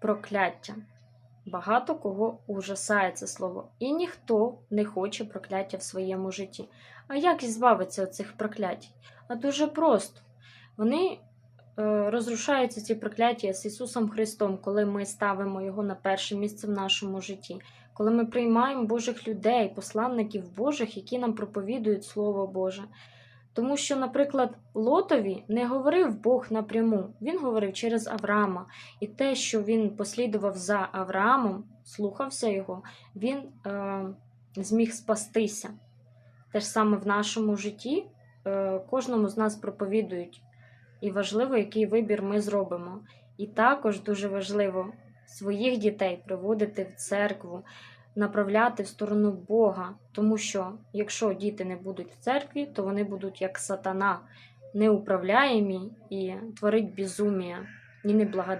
прокляття. Багато кого ужасає це слово, і ніхто не хоче прокляття в своєму житті. А як збавитися від цих проклять? А дуже просто. Вони е, розрушаються ці прокляття з Ісусом Христом, коли ми ставимо Його на перше місце в нашому житті, коли ми приймаємо Божих людей, посланників Божих, які нам проповідують Слово Боже. Тому що, наприклад, Лотові не говорив Бог напряму, він говорив через Авраама. І те, що він послідував за Авраамом, слухався його, він е, зміг спастися. Те ж саме в нашому житті е, кожному з нас проповідують. І важливо, який вибір ми зробимо. І також дуже важливо своїх дітей приводити в церкву, направляти в сторону Бога. Тому що якщо діти не будуть в церкві, то вони будуть як сатана, неуправляємі і творить безумія і неблагодарні.